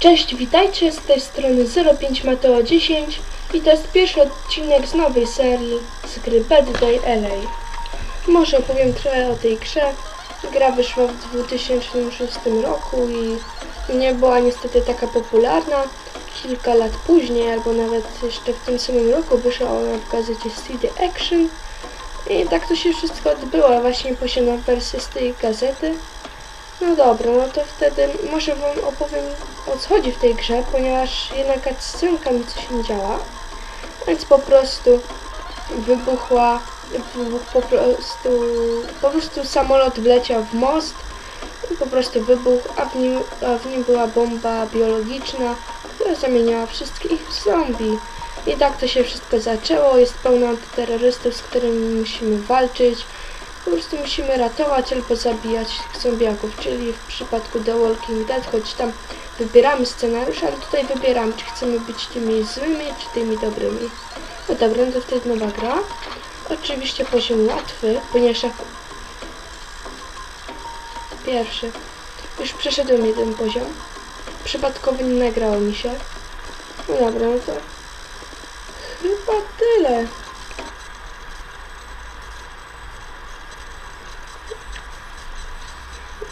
Cześć, witajcie z tej strony 05 Mateo 10 i to jest pierwszy odcinek z nowej serii z gry Bad Day LA. Może opowiem trochę o tej grze. Gra wyszła w 2006 roku i nie była niestety taka popularna. Kilka lat później, albo nawet jeszcze w tym samym roku wyszła ona w gazecie CD Action. I tak to się wszystko odbyło, właśnie posiadam wersję z tej gazety. No dobra, no to wtedy może wam opowiem o co chodzi w tej grze, ponieważ jedna cutscenka mi coś nie działa. Więc po prostu wybuchła, wybuch po prostu, po prostu samolot wleciał w most i po prostu wybuchł, a w nim, a w nim była bomba biologiczna, która zamieniała wszystkich w zombie. I tak to się wszystko zaczęło, jest pełno antyterrorystów, z którymi musimy walczyć. Po prostu musimy ratować albo zabijać zombiaków, czyli w przypadku The Walking Dead, choć tam wybieramy scenariusz, ale tutaj wybieramy, czy chcemy być tymi złymi, czy tymi dobrymi. No dobra, no to wtedy nowa gra. Oczywiście poziom łatwy, ponieważ jak... Pierwszy. Już przeszedłem jeden poziom. Przypadkowo nie nagrało mi się. No dobra, no to... Chyba tyle.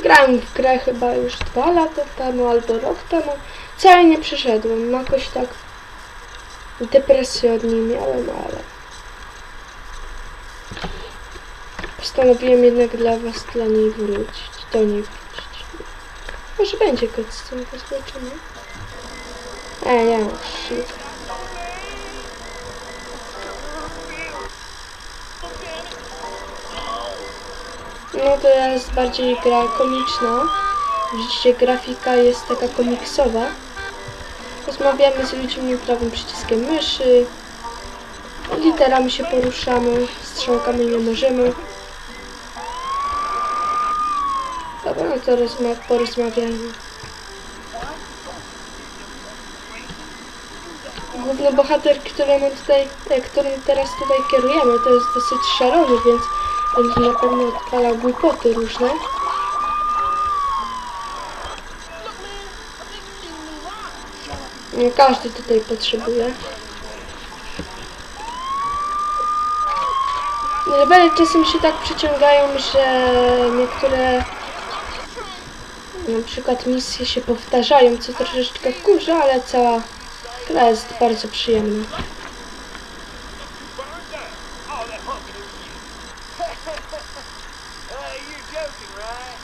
Grałem w grę chyba już dwa lata temu albo rok temu. Wcale nie przeszedłem. Jakoś tak depresję od niej miałem, ale postanowiłem jednak dla was dla niej wrócić. Do niej wrócić. Może będzie cutscenka, zobaczymy. E, nie, shit. No to jest bardziej gra komiczna. Widzicie, grafika jest taka komiksowa. Rozmawiamy z ludźmi prawym przyciskiem myszy. Literami się poruszamy, strzałkami nie możemy. Dobra, no to rozma porozmawiamy. Główny bohater, któremu tutaj, e, którym teraz tutaj kierujemy, to jest dosyć szalony, więc będzie na pewno odpalał głupoty różne. Nie każdy tutaj potrzebuje. Levele czasem się tak przeciągają, że niektóre na przykład misje się powtarzają, co troszeczkę wkurza, ale cała gra jest bardzo przyjemna. Uh, you're joking, right?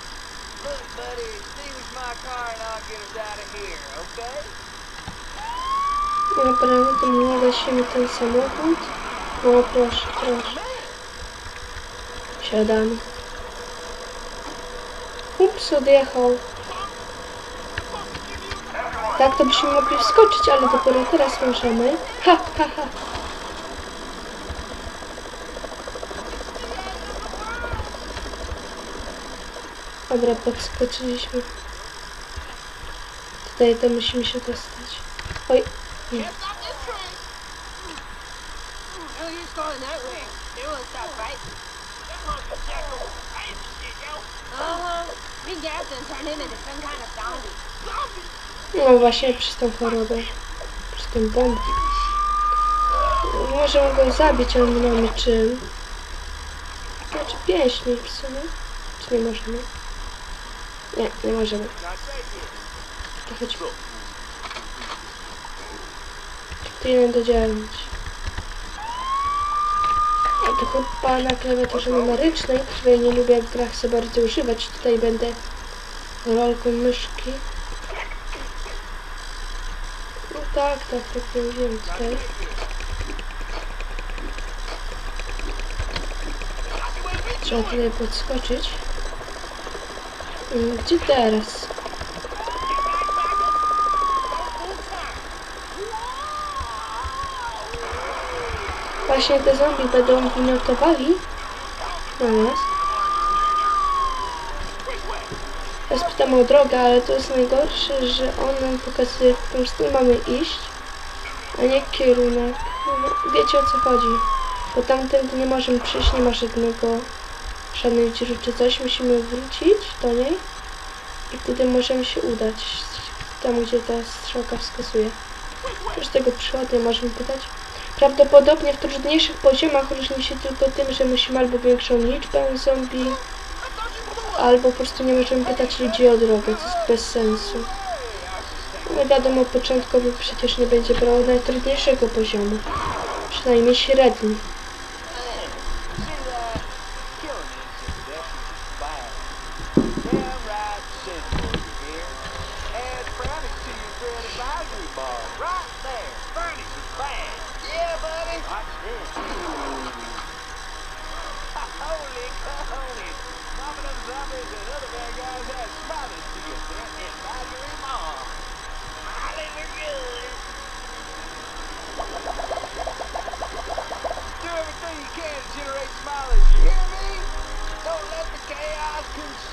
Look, buddy, extinguish my car and I'll get us out of here, okay? Dobra, no to nie gasimy ten samochód. No proszę, proszę. Siadamy. Ups, odjechał. Tak, to byśmy mogli wskoczyć, ale dopiero teraz możemy. Ha, ha, ha. Dobra, podskoczyliśmy. Tutaj to musimy się dostać. Oj, nie. going that way. That No właśnie przez tą chorobę. Przez ten bąb. Możemy go zabić, ale nie mamy czym. Znaczy pieśni w sumie. Czy nie możemy? Nie, nie możemy. To chodźmy. To 1 do 9 kupa na klawiaturze numerycznej, której nie lubię w grach bardzo używać. Tutaj będę rolką myszki. No tak, tak, tak, nie wiem tutaj. Trzeba tutaj podskoczyć. Mm, gdzie teraz? Właśnie te zombie będą wymiotowali na nas. Ja spytam o drogę, ale to jest najgorsze, że on nam pokazuje, w którą stronę mamy iść, a nie kierunek. No, wiecie o co chodzi. Bo tamtędy nie możemy przyjść, nie ma żadnego, żadnej dziury czy coś. Musimy wrócić do niej i wtedy możemy się udać. tam gdzie ta strzałka wskazuje. Już tego przychodnie możemy pytać. Prawdopodobnie w trudniejszych poziomach różni się tylko tym, że musimy albo większą liczbę zombie, albo po prostu nie możemy pytać ludzi o drogę, co jest bez sensu. Ale wiadomo, początkowy przecież nie będzie brał najtrudniejszego poziomu. Przynajmniej średni. See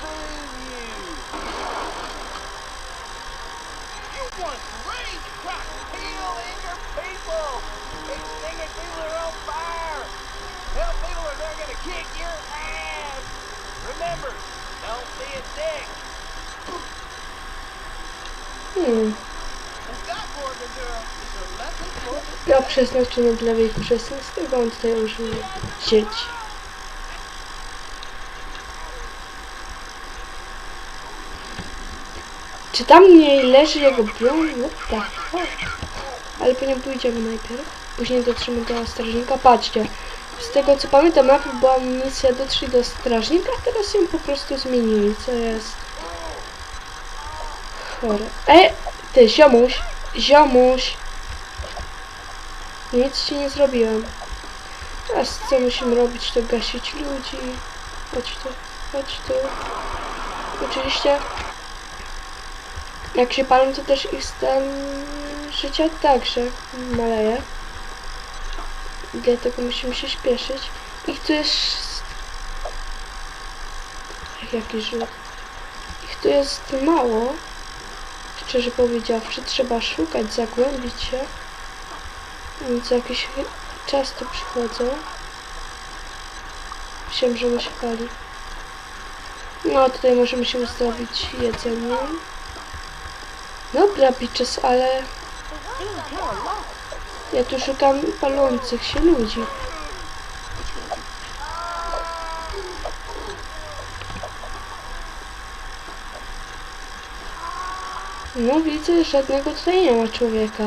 you. You want rage crack. Heal in your people. Extinguish people that are on fire. Help people or they're gonna kick your ass. Remember, don't be a dick. Hmm. That Morgan girl is a lesson for Ja przeznaczenie dla wieku 16, on tutaj użył dzieci. Czy tam nie leży jego broń? What the fuck? Ale po nią pójdziemy najpierw. Później dotrzemy do strażnika. Patrzcie. Z tego co pamiętam, najpierw była misja dotrzeć do strażnika, teraz ją po prostu zmienili, co jest chore. Ej, ty, ziomuś, ziomuś. Nic ci nie zrobiłem. Teraz co musimy robić, to gasić ludzi. Chodź tu, chodź tu. Oczywiście, jak się palą, to też ich stan życia także maleje. Dlatego musimy się śpieszyć. Ich tu jest... Jaki rzut. Ich tu jest mało. Szczerze powiedziawszy, trzeba szukać, zagłębić się. I co jakiś czas tu przychodzą. Myślałem, że się pali. No, tutaj możemy się uzdrowić jedzeniem. Dobra, bitches, ale ja tu szukam palących się ludzi. No widzę, żadnego tutaj nie ma człowieka.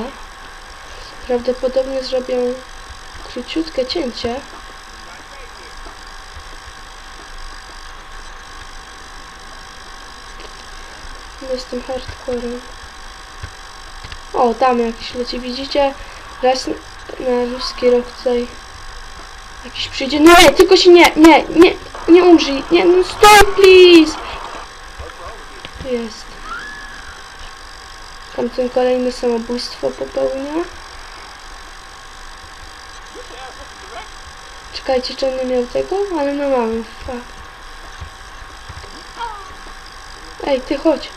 Prawdopodobnie zrobię króciutkie cięcie. Jestem hardcorem. O, tam jakiś leci. Widzicie? Raz na, ruski rok tutaj jakiś przyjdzie. No nie, tylko się nie, nie, nie, nie umrzyj. Nie, no stop, please. Jest. Tamten kolejne samobójstwo popełnia. Czekajcie, czy on nie miał tego? Ale no mamy, fuck. Ej, ty chodź.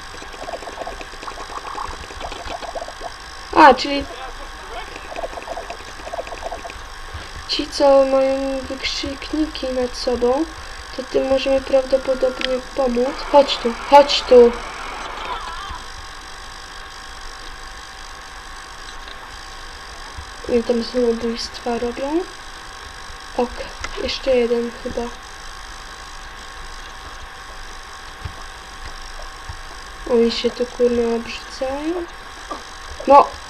A, czyli ci, co mają wykrzykniki nad sobą, to tym możemy prawdopodobnie pomóc. Chodź tu, chodź tu. Oni tam samobójstwa robią. Ok, jeszcze jeden chyba. Oni się tu kurna obrzucają. No!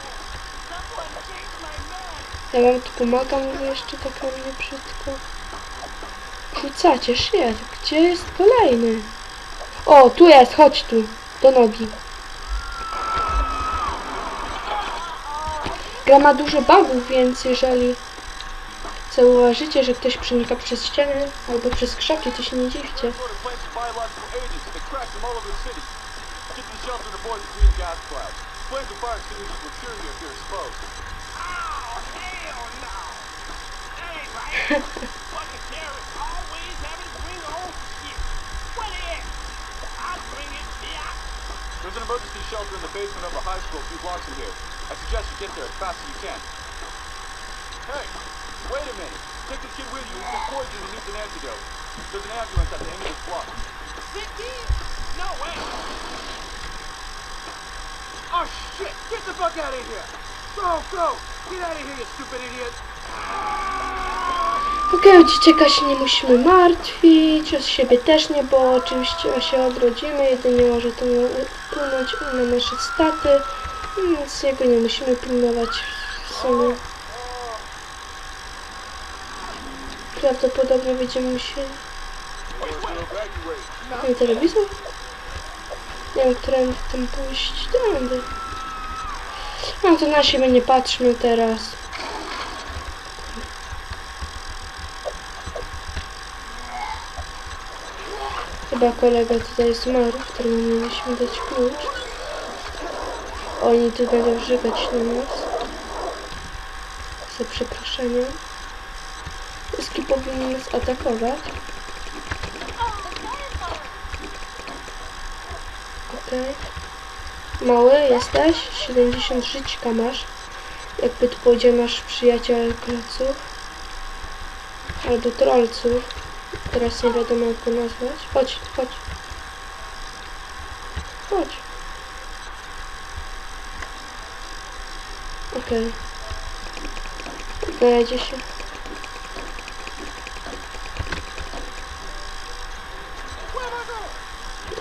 Ja wam tu pomagam, jeszcze tak na mnie brzydko. Rzucacie, shit. Gdzie jest kolejny? O, tu jest, chodź tu. Do nogi. Gra ma dużo bugów, więc jeżeli zauważycie, że ktoś przenika przez ściany albo przez krzaki, to się nie dziwcie. Get to the shelter avoid the green gas fire extinguishers will cure you if you're exposed. There's an emergency shelter in the basement of a high school a few blocks from here. I suggest you get there as fast as you can. Hey, wait a minute. Take the kid with you. He's been poisoned and needs an antidote. There's an ambulance at the end of this block. Sick kid? No way. Oh shit! Get the fuck out of here! Go, go! Get out of here, you stupid idiot! Okej, o dzieciaka się nie musimy martwić, o siebie też nie, bo oczywiście się odrodzimy, jedynie może to wpłynąć na nasze staty, więc jego nie musimy pilnować w sumie. Prawdopodobnie będziemy musieli... Na telewizor? Nie wiem, którędy tam pójść, tędy. No to na siebie nie patrzmy teraz. Chyba kolega tutaj zmarł, któremu mieliśmy dać klucz. Oni tu będą żygać na nas. Za przeproszeniem. Wszystkie powinny nas atakować. Okej. Mały jesteś? 70 żyćka masz. Jakby tu powiedział nasz przyjaciel kloców. Albo trollców. Teraz nie wiadomo jak go nazwać. Chodź, chodź. Chodź. Okej. Znajdzie się.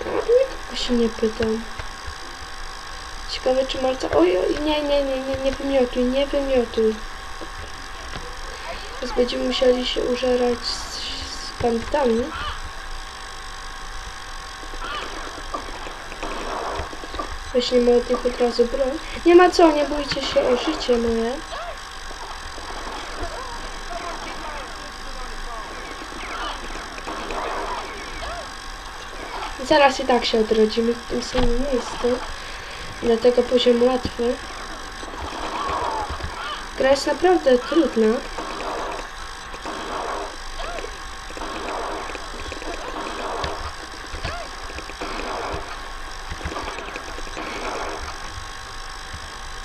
No, nikogo się nie pytam. Ciekawe czy Marta... Oj, oj, nie, nie, nie, nie, nie wymiotuj, nie wymiotuj. Teraz będziemy musieli się użerać z, banditami. Weźmiemy od nich od razu broń. Nie ma co, nie bójcie się o życie moje. Zaraz i tak się odrodzimy w tym samym miejscu. Dlatego poziom łatwy. Gra jest naprawdę trudna.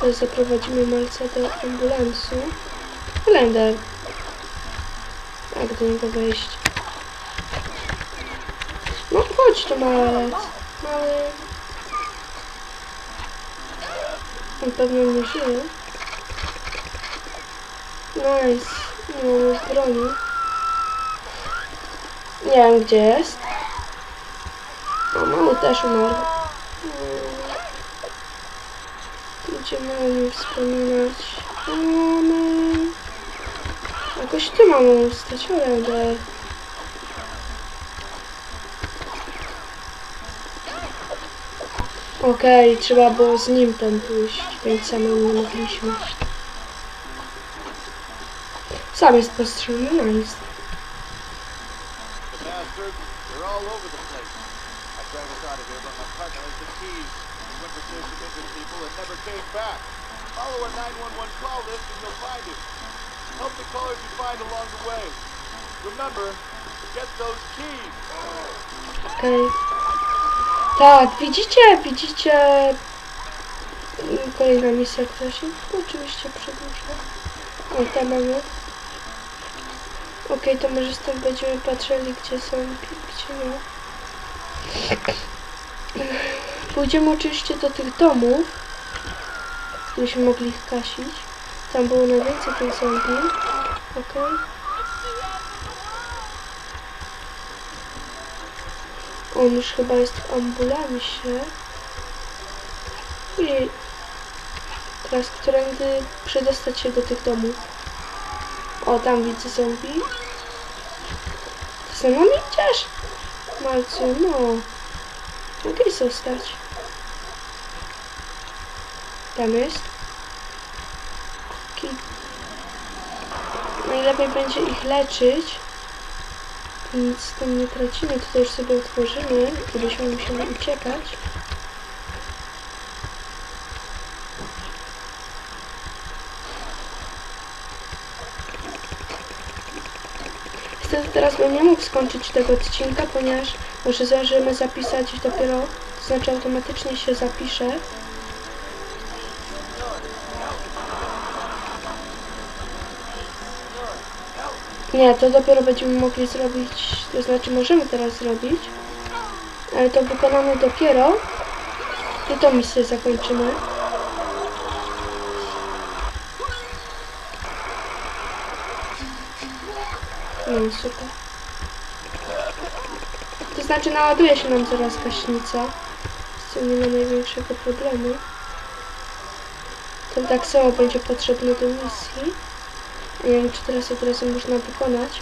Zaprowadzimy malca do ambulansu. Kalender. Jak do niego wejść? No chodź tu malec. Mały. On pewnie nie żyje. Nice. Nie mamy broni. Nie wiem gdzie jest. A mały też umarł. Mm. Będziemy o nim wspominać. Mamy... Jakoś tu mamy ustać, ale... Okej, trzeba było z nim tam pójść, więc samym nie mogliśmy. Sam jest postrzony, nice. The widzicie, widzicie... Mm, Kolejna misja, która się oczywiście przedłuża. O, tam mamy. Okej, to może stąd będziemy patrzyli, gdzie są, gdzie nie. Pójdziemy oczywiście do tych domów, żebyśmy mogli ich kasić. Tam było najwięcej tych zombie. Okej. On już chyba jest w ambulansie. I teraz którędy przedostać się do tych domów. O, tam widzę zombie. Ty za nami idziesz? Malcu, no. Mogę zostać. Tam jest. Ki- Najlepiej będzie ich leczyć. Nic z tym nie tracimy. Tutaj już sobie otworzymy, gdybyśmy musieli uciekać. Niestety teraz bym nie mógł skończyć tego odcinka, ponieważ może zdążymy zapisać dopiero, to znaczy automatycznie się zapisze. Nie, to dopiero będziemy mogli zrobić, to znaczy możemy teraz zrobić, ale to wykonamy dopiero, gdy tą misję zakończymy. No super. To znaczy naładuje się nam zaraz gaśnica, z tym nie ma największego problemu. To tak samo będzie potrzebne do misji. Nie wiem, czy teraz od razu można wykonać.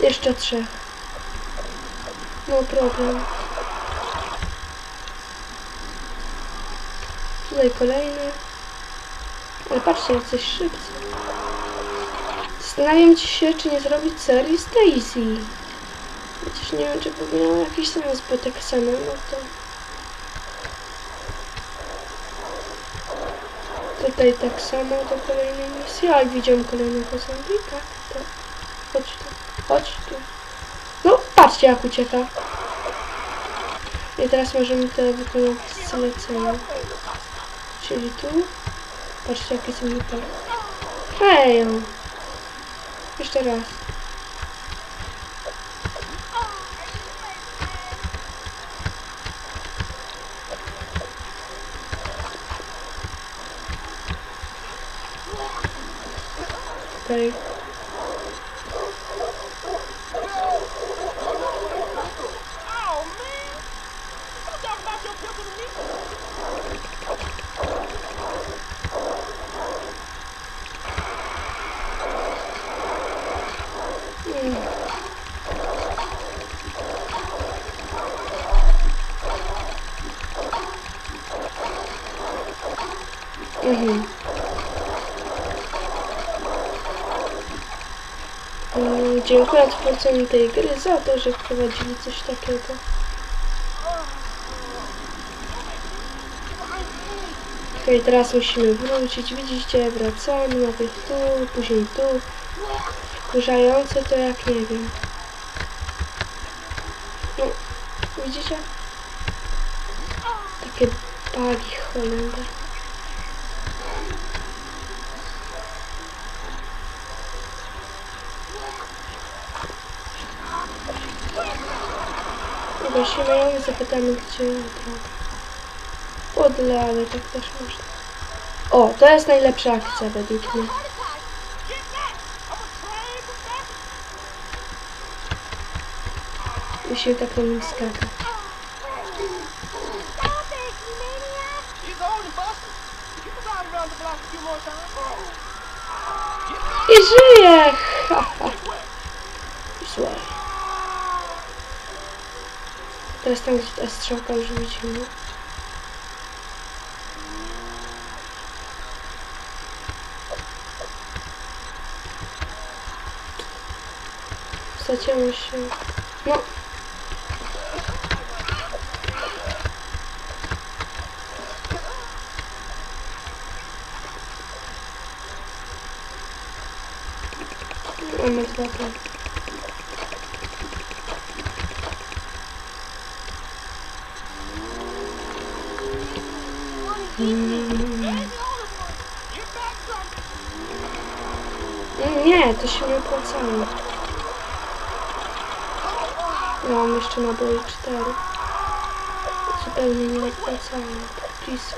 Jeszcze trzech. No problem. Tutaj kolejny. Ale patrzcie, jak coś szybcy. Zastanawiam się, czy nie zrobić serii Daisy. Chociaż nie wiem, czy by jakiś sens, bo tak samo, no to... Tutaj tak samo do kolejnej misji. A, widziałem kolejnego zombika. To... Chodź tu, chodź tu. No, patrzcie jak ucieka. I teraz możemy to wykonać z zlecenia. Czyli tu. Patrzcie jaki zombik. Hej! Jeszcze raz. Okej. Dziękuję twórcom tej gry za to, że wprowadzili coś takiego. Okej, teraz musimy wrócić. Widzicie, wracamy, najpierw tu, później tu. Wkurzające to jak nie wiem. No, widzicie? Takie bagi Holender. Prosimy ją i zapytamy, gdzie droga. Podle, ale tak też można. O, to jest najlepsza akcja według mnie. Musimy tak na nim skakać. Stop it, you maniac! He's old and busted. You can ride around the block a few more times. I żyje! Ha, ha. Złe. Teraz tam, gdzie ta strzałka już widzimy. Zacięło się. No. Mamy dwa tam. Nie, to się nie opłacało. Ja mam jeszcze naboi 4. Zupełnie nie opłacało. Please.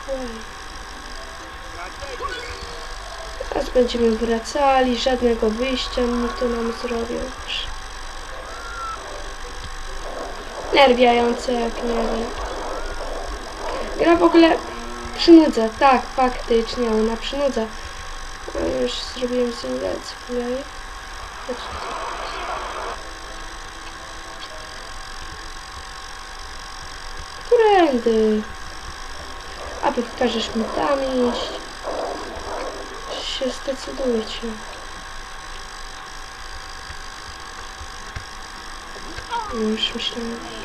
Teraz będziemy wracali, żadnego wyjścia mi to nam zrobią. Nerwiające jak nie wiem. Gra w ogóle przynudza, tak, faktycznie ona przynudza. A już zrobiłem let's play. Którędy? Aby każesz mi tam iść. Się zdecydujcie. Już myślałem.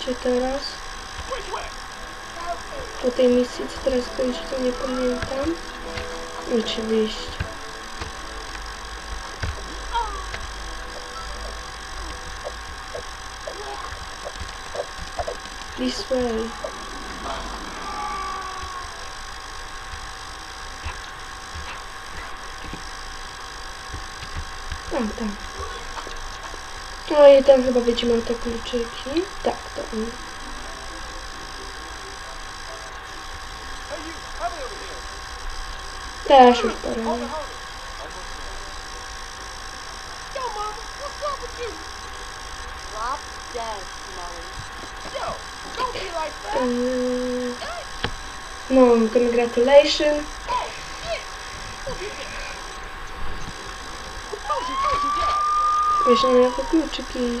pójście teraz. Po tej misji, co teraz pójdzie, to nie pamiętam. Oczywiście. This way. Tam, tam. No i tam chyba będziemy te kluczyki. Tak here. Też już that. Yy, No, congratulations. Get? Weźmiemy jako kluczyki i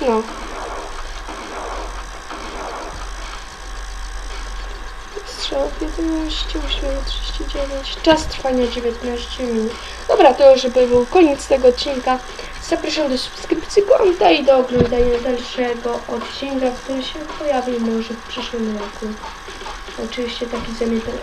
No. Strzał 11, 839. Czas trwania 19 minut. Dobra, to już by był koniec tego odcinka. Zapraszam do subskrypcji konta i do oglądania dalszego odcinka, który się pojawi może w przyszłym roku. Oczywiście taki zamietek.